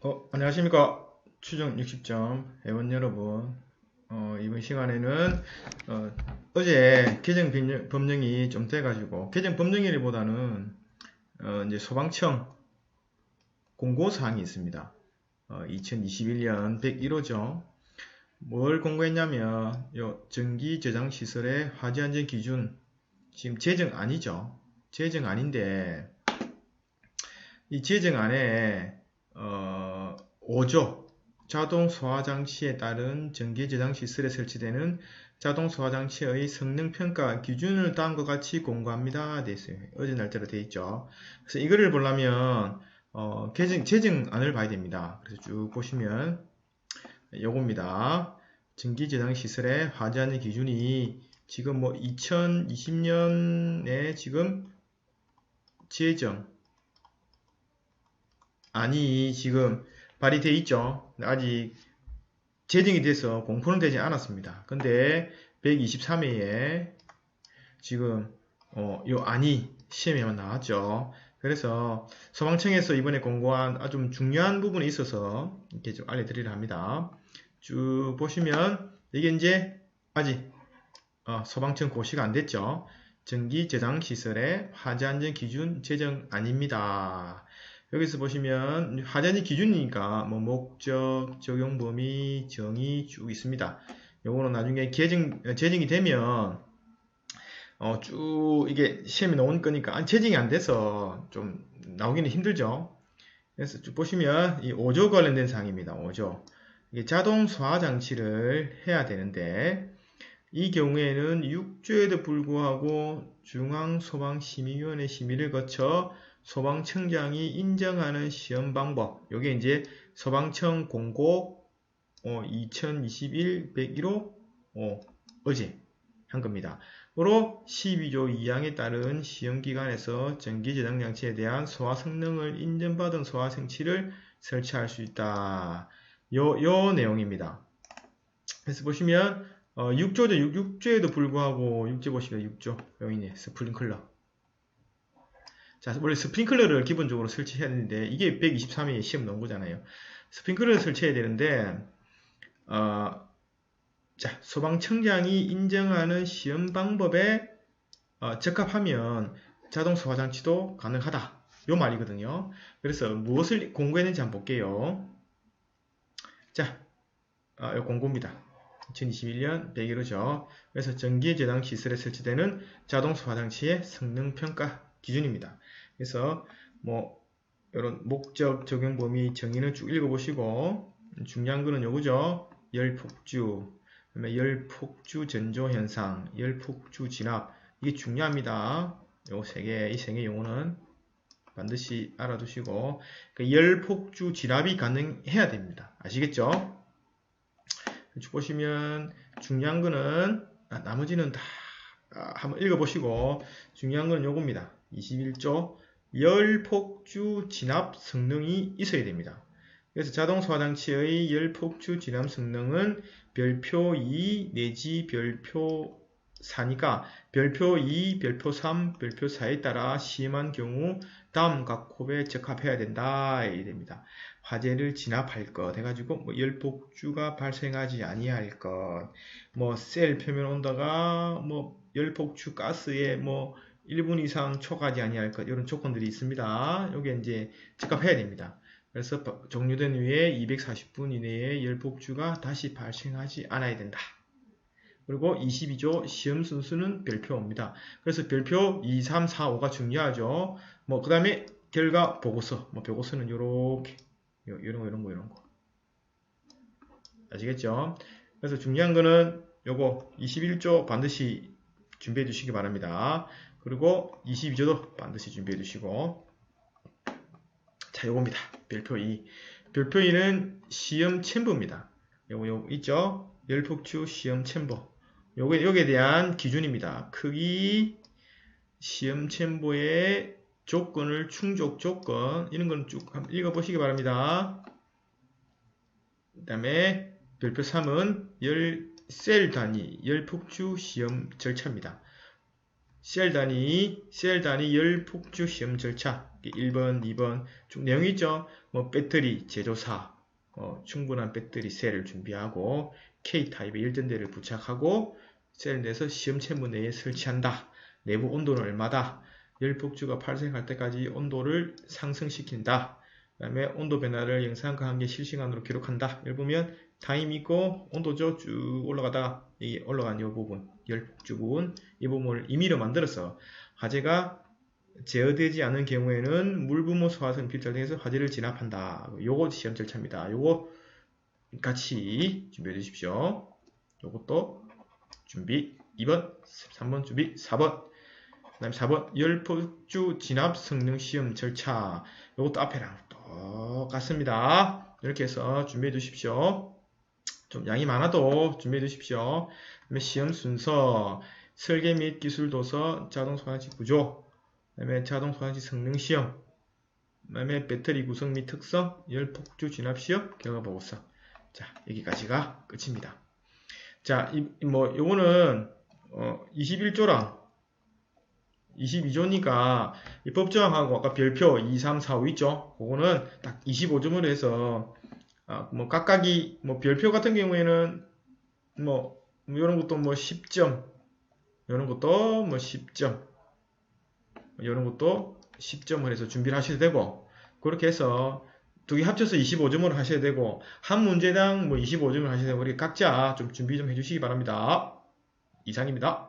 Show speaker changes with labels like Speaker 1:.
Speaker 1: 어, 안녕하십니까. 추정 60점 회원 여러분. 어, 이번 시간에는 어, 제 개정 법령, 이 좀 돼가지고 개정 법령일보다는 어, 이제 소방청 공고사항이 있습니다. 어, 2021년 101호죠. 뭘 공고했냐면 요 전기 저장 시설의 화재 안전 기준 지금 제정 아니죠. 제정 아닌데 이 제정 안에 어, 5조 자동 소화 장치에 따른 전기 저장 시설에 설치되는 자동 소화 장치의 성능 평가 기준을 다음과 같이 공고합니다. 돼 있어요. 어제 날짜로 돼 있죠. 그래서 이거를 보려면 어, 개정, 제정안을 봐야 됩니다. 그래서 쭉 보시면 요겁니다. 전기 저장 시설의 화재하는 기준이 지금 뭐 2020년에 지금 제정 아니 지금 발의되어 있죠. 아직 제정이 돼서 공포는 되지 않았습니다. 근데 123회에 지금 어, 요 안이 시험에만 나왔죠. 그래서 소방청에서 이번에 공고한 아주 중요한 부분이 있어서 이렇게 좀 알려드리려 합니다. 쭉 보시면 이게 이제 아직 어, 소방청 고시가 안 됐죠. 전기 저장 시설의 화재 안전 기준 제정 아닙니다. 여기서 보시면 하자니 기준이니까 뭐 목적, 적용 범위, 정의 쭉 있습니다. 요거는 나중에 개정, 제정이 되면 어, 쭉 이게 시험이 나온 거니까 제정이 안 돼서 좀 나오기는 힘들죠. 그래서 쭉 보시면 이 5조 관련된 사항입니다. 5조. 이게 자동 소화 장치를 해야 되는데 이 경우에는 6조에도 불구하고 중앙소방심의위원회 심의를 거쳐 소방청장이 인정하는 시험 방법. 요게 이제 소방청 공고 어, 2021 101호 어, 어제 한 겁니다. 으로 12조 2항에 따른 시험기관에서 전기저장장치에 대한 소화 성능을 인정받은 소화 생치를 설치할 수 있다. 요, 요 내용입니다. 그래서 보시면 어, 6조죠. 6, 조에도 불구하고 6조 보시면 6조 여기 있네. 스프링클러. 자, 원래 스프링클러를 기본적으로 설치해야 되는데 이게 123회 시험 넣은 거잖아요. 스프링클러를 설치해야 되는데 어, 자, 소방청장이 인정하는 시험 방법에 어, 적합하면 자동 소화 장치도 가능하다. 요 말이거든요. 그래서 무엇을 공고했는지 한번 볼게요. 자, 어, 요 공고입니다. 2021년 101호죠. 그래서 전기 저장 시설에 설치되는 자동 소화 장치의 성능 평가 기준입니다. 그래서 뭐 이런 목적 적용 범위 정의는 쭉 읽어보시고 중요한 거는 요거죠. 열폭주, 그다음에 열폭주 전조 현상, 열폭주 진압 이게 중요합니다. 요 세 개, 이 세 개 용어는 반드시 알아두시고 그 열폭주 진압이 가능해야 됩니다. 아시겠죠? 쭉 보시면 중요한 거는 아, 나머지는 다 아, 한번 읽어보시고 중요한 건 요겁니다. 21조 열폭주 진압 성능이 있어야 됩니다. 그래서 자동 소화장치의 열폭주 진압 성능은 별표 2 내지 별표 4니까 별표 2, 별표 3, 별표 4에 따라 심한 경우 다음 각홉에 적합해야 된다. 이 됩니다. 화재를 진압할 것 해가지고 뭐 열폭주가 발생하지 아니할 것, 뭐 셀 표면 온도가 뭐 열폭주 가스에 뭐 1분 이상 초과하지 아니할 것 이런 조건들이 있습니다. 이게 이제 적합해야 됩니다. 그래서 종료된 후에 240분 이내에 열폭주가 다시 발생하지 않아야 된다. 그리고 22조 시험 순수는 별표입니다. 그래서 별표 2, 3, 4, 5가 중요하죠. 뭐 그 다음에 결과 보고서, 뭐 보고서는 요렇게 이런 거 이런 거 이런 거 아시겠죠? 그래서 중요한 거는 요거 21조 반드시 준비해 주시기 바랍니다. 그리고 22조도 반드시 준비해 두시고 자 요겁니다. 별표 2 별표 2는 시험 챔버입니다. 요거 요 있죠? 열폭주 시험 챔버 요게 요에 대한 기준입니다. 크기 시험 챔버의 조건을 충족 조건 이런 건쭉 읽어 보시기 바랍니다. 그 다음에 별표 3은 열 셀 단위 열폭주 시험 절차입니다. 셀 단위, 셀 단위 열 폭주 시험 절차 1번, 2번 쭉 내용이 있죠. 뭐 배터리 제조사, 어, 충분한 배터리 셀을 준비하고 K타입의 1전대를 부착하고 셀 내에서 시험 체무 내에 설치한다. 내부 온도는 얼마다. 열 폭주가 발생할 때까지 온도를 상승시킨다. 그 다음에 온도 변화를 영상과 함께 실시간으로 기록한다. 여기 보면 타임 있고 온도죠. 쭉 올라가다가 이 올라간 이 부분, 열폭주 부분, 이 부분을 임의로 만들어서 화재가 제어되지 않은 경우에는 물부모 소화성 필터링에서 화재를 진압한다. 요거 시험 절차입니다. 요거 같이 준비해 주십시오. 요것도 준비 2번, 3번 준비 4번. 그 다음에 4번 열폭주 진압 성능 시험 절차. 요것도 앞에랑 똑같습니다. 이렇게 해서 준비해 주십시오. 좀 양이 많아도 준비해 주십시오. 그다음에 시험 순서, 설계 및 기술 도서, 자동 소환식 구조, 그다음에 자동 소환식 성능 시험, 그다음에 배터리 구성 및 특성, 열 폭주 진압 시험, 결과 보고서. 자, 여기까지가 끝입니다. 자, 이, 뭐, 요거는, 어, 21조랑 22조니까, 이 법조항하고 아까 별표 2, 3, 4, 5 있죠? 그거는 딱 25점으로 해서, 아, 뭐, 각각이, 뭐, 별표 같은 경우에는, 뭐, 이런 것도 뭐 10점, 이런 것도 뭐 10점, 이런 것도 10점을 해서 준비를 하셔도 되고, 그렇게 해서 두 개 합쳐서 25점으로 하셔야 되고, 한 문제당 뭐 25점을 하셔야 되고, 우리 각자 좀 준비 좀 해주시기 바랍니다. 이상입니다.